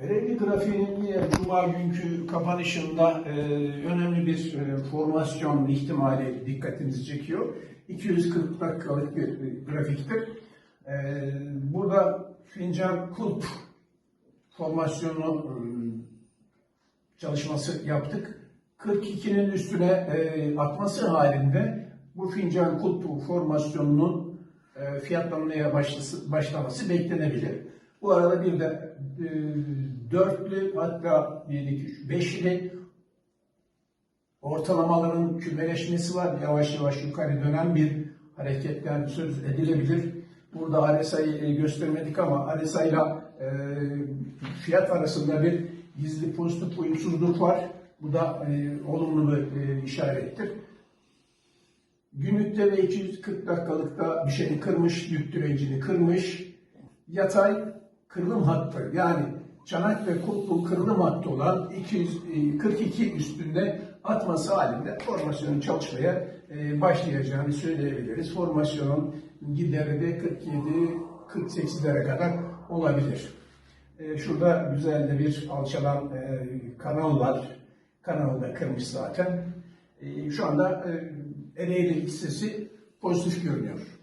Ereğli grafiğinin yine Cuma günkü kapanışında e, önemli bir e, formasyon ihtimali dikkatimizi çekiyor. 240 dakikalık bir grafiktir. E, burada fincan kulp formasyonu e, çalışması yaptık. 42'nin üstüne e, atması halinde bu fincan kulp formasyonunun e, fiyatlanmaya başlaması beklenebilir. Bu arada bir de e, dörtlü hatta bir, iki, üç, beşli ortalamaların kümeleşmesi var. Yavaş yavaş yukarı dönen bir hareketten söz edilebilir. Burada RSI'yi göstermedik ama RSI ile e, fiyat arasında bir gizli pozitif uyumsuzluk var. Bu da e, olumlu bir e, işarettir. Günlükte ve 240 dakikalıkta bir şeyi kırmış, yük direncini kırmış. Yatay kırılım hattı yani çanak ve kulpun kırılım hattı olan 242 üstünde atması halinde formasyonun çalışmaya e, başlayacağını söyleyebiliriz. Formasyonun gideri de 47-48'lere kadar olabilir. E, Şurada güzel de bir alçalan e, kanal var. Kanalı da kırmış zaten. E, Şu anda e, Ereğli hissesi pozitif görünüyor.